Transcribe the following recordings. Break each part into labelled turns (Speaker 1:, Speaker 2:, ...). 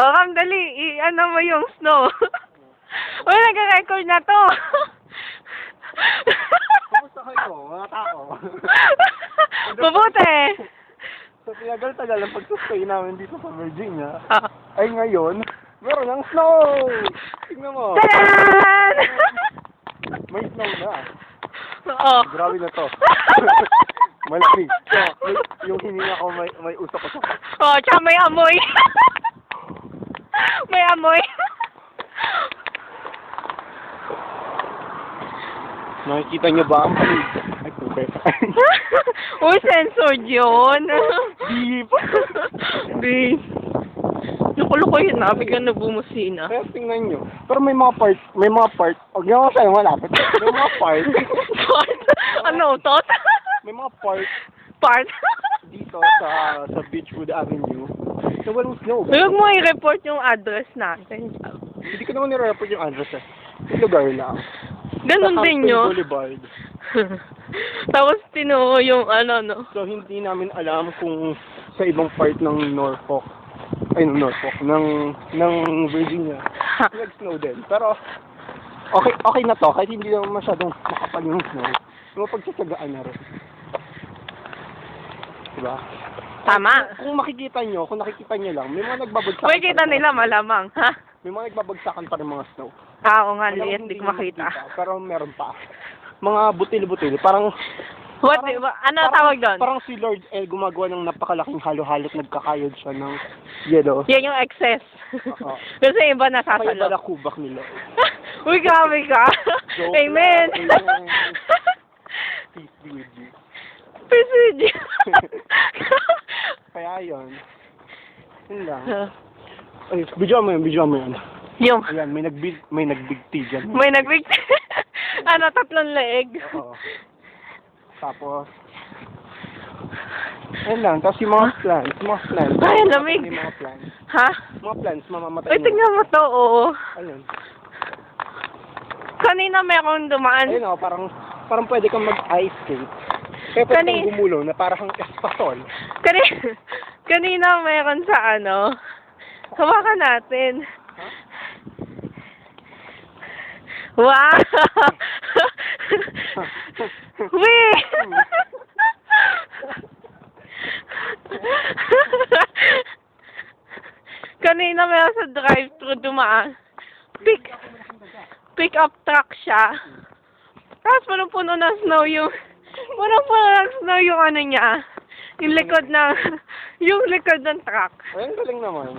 Speaker 1: O, Kam, dali. I-ano mo yung snow. Uy, nag-record na to.
Speaker 2: Kamusta kayo, mga tao?
Speaker 1: Mabuti.
Speaker 2: Sa tinagal-tagal ang pagsustain namin dito sa Virginia,
Speaker 1: Ah.
Speaker 2: ay ngayon, meron ng snow! Tingnan mo,
Speaker 1: Tadan!
Speaker 2: may snow na.
Speaker 1: Oo.
Speaker 2: Grabe na to. Malaki. So, yung hininga ko may, may usok usok.
Speaker 1: Oh, tsaka may amoy. May amoy.
Speaker 2: Nakikita niyo ba ang palig? Ay, pupe.
Speaker 1: Uy, censored yun.
Speaker 2: Beep.
Speaker 1: Di. Nakulo ko yun na, biglang nabumusina.
Speaker 2: Kaya tingnan nyo. Pero may mga part, may mga part, huwag niyo ako sa'yo malapit. May mga part,
Speaker 1: Part? ano, tot?
Speaker 2: may mga part
Speaker 1: Part?
Speaker 2: dito sa sa Beechwood Avenue na walang snow.
Speaker 1: Huwag mo i-report yung address natin.
Speaker 2: Hindi ko naman nire-report yung address eh. Yung lugar lang.
Speaker 1: Ganun din yun.
Speaker 2: Boulevard.
Speaker 1: Tapos tinuho yung ano, no.
Speaker 2: So, hindi namin alam kung sa ibang part ng Norfolk, ay, ng Norfolk, ng, ng Virginia, nag-snow din. Pero, okay, okay na to, kahit hindi naman masyadong makapal yung snow. Mapagsasagaan na rin. Diba?
Speaker 1: Tama.
Speaker 2: Kung makikita nyo, kung nakikita nyo lang, may mga nagbabagsakan.
Speaker 1: Kung kita nila malamang, ha?
Speaker 2: May mga nagbabagsakan pa rin mga snow.
Speaker 1: Ah, oo nga, liit,
Speaker 2: hindi
Speaker 1: di ko makita.
Speaker 2: Pero meron pa. Mga butil-butil. Parang,
Speaker 1: What,
Speaker 2: Parang-
Speaker 1: ba, ano
Speaker 2: parang-
Speaker 1: tawag doon?
Speaker 2: Parang si Lord El gumagawa ng napakalaking halo-halo't nagkakayod siya ng yellow.
Speaker 1: Yan yung excess.
Speaker 2: Oo.
Speaker 1: Kasi iba
Speaker 2: Kaya
Speaker 1: nasasalo.
Speaker 2: bala kubak ni Lord.
Speaker 1: Uy, grabe ka. Amen.
Speaker 2: Peace be with you.
Speaker 1: Pisig.
Speaker 2: Kaya yun. Yun lang. Ay, video mo yun, video mo yun.
Speaker 1: yung,
Speaker 2: Ayan, may nagbig, may nagbig tea dyan.
Speaker 1: may nagbig... ano, tatlong leeg.
Speaker 2: Oo. Tapos, ayun lang. Tapos yung mga plants, mga plants.
Speaker 1: Ay, ang lamig.
Speaker 2: Yung mga plants.
Speaker 1: Ha?
Speaker 2: Mga plants, mamamatay
Speaker 1: Uy,
Speaker 2: na.
Speaker 1: tingnan mo to, oo.
Speaker 2: Ayun.
Speaker 1: Kanina meron dumaan.
Speaker 2: Ayun o, parang, parang pwede kang mag-ice skate. Kaya pwede
Speaker 1: Kani-
Speaker 2: kang gumulong na parang espasol.
Speaker 1: Kanina, kanina meron sa ano. Hawakan natin. Wow! Wee! Kanina meron sa drive-thru dumaan. Pick, pick up truck siya. Tapos punong-puno ng snow yung, punong-puno ng snow yung ano niya. Yung likod ng, yung likod ng truck.
Speaker 2: Ayun, galing naman.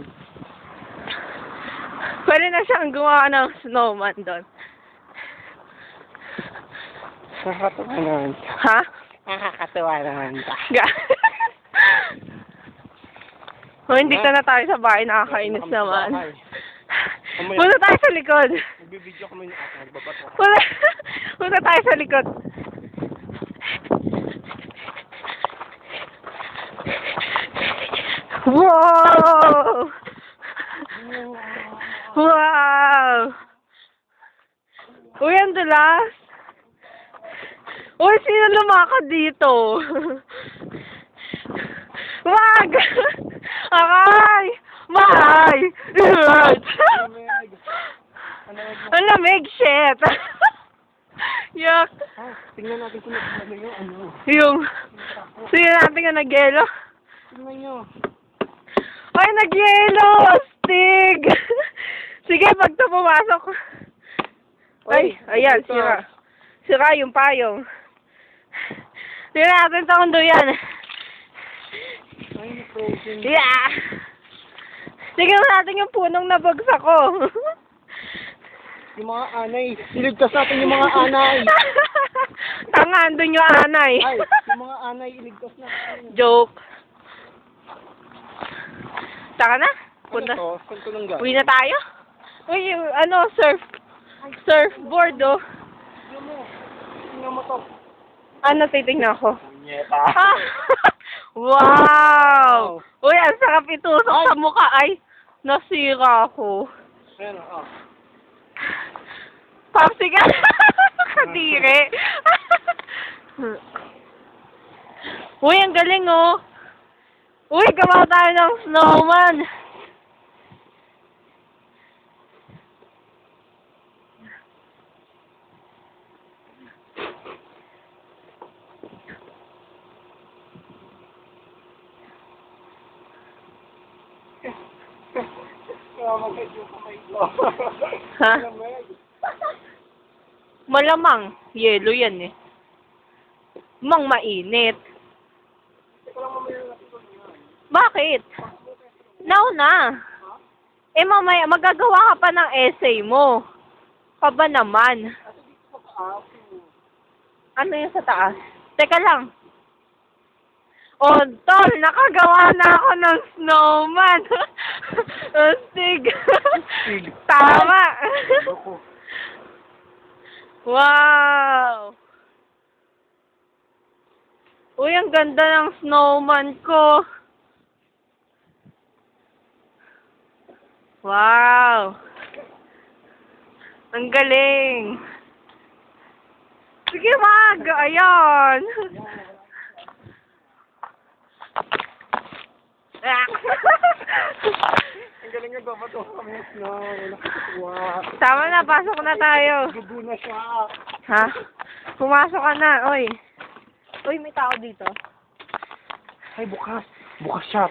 Speaker 1: Pwede na siyang gumawa ng snowman doon.
Speaker 2: Nakakatawa naman.
Speaker 1: Ha?
Speaker 2: Nakakatawa naman ka.
Speaker 1: Ga- o, hindi ka na tayo sa bahay, nakakainis naman. Punta tayo sa likod.
Speaker 2: Nagbibideo kami ni Ate, nagbabato.
Speaker 1: Punta tayo sa likod. Wow! Wow! Uy, ang dulas. Uy, sino lumakad dito? Wag! Aray! Mahay! Ang lamig, shit! Yuck!
Speaker 2: ah, tingnan natin kung yung ano.
Speaker 1: Yung, sino natin yung nagyelo?
Speaker 2: Tingnan nyo.
Speaker 1: Ay, nagyelo! Stig! Sige, pag ito pumasok. Ay, ayan, sira. Sira yung payong. Tingnan natin ito kung yan. Yeah! Tingnan natin yung punong nabagsak ko.
Speaker 2: Yung mga anay. Iligtas natin yung mga anay.
Speaker 1: Tanga, andun yung anay.
Speaker 2: Ay, yung mga anay, iligtas natin.
Speaker 1: Joke. Taka na.
Speaker 2: Ano
Speaker 1: Punta.
Speaker 2: to? Nang galing?
Speaker 1: Uwi na tayo? Uy, yung, ano, surf. Surfboard, oh.
Speaker 2: Tingnan mo. Tingnan mo to.
Speaker 1: Ano, titignan ko.
Speaker 2: Punyeta.
Speaker 1: Ah! wow! Uy, ang sarap itusok sa mukha. Ay, nasira ako.
Speaker 2: Ayan. Oh.
Speaker 1: Popsicle! Kadiri! Uy, ang galing, oh. Uy, gawa tayo ng snowman! ha? Malamang, yelo yan eh. Mang mainit. Bakit? Now na. Eh mamaya, magagawa ka pa ng essay mo. Pa ba naman? Ano yung sa taas? Teka lang. Oh, tol, nakagawa na ako ng snowman. Astig.
Speaker 2: Astig.
Speaker 1: Tama. Wow. Uy, ang ganda ng snowman ko. Wow. Ang galing. Sige, mag. Ayan.
Speaker 2: Ang galing nga dapat ito kami na.
Speaker 1: Tama na, pasok na tayo.
Speaker 2: Gugo na siya.
Speaker 1: Ha? Pumasok ka na, oy. Uy, may tao dito.
Speaker 2: Ay, bukas. Bukas siya.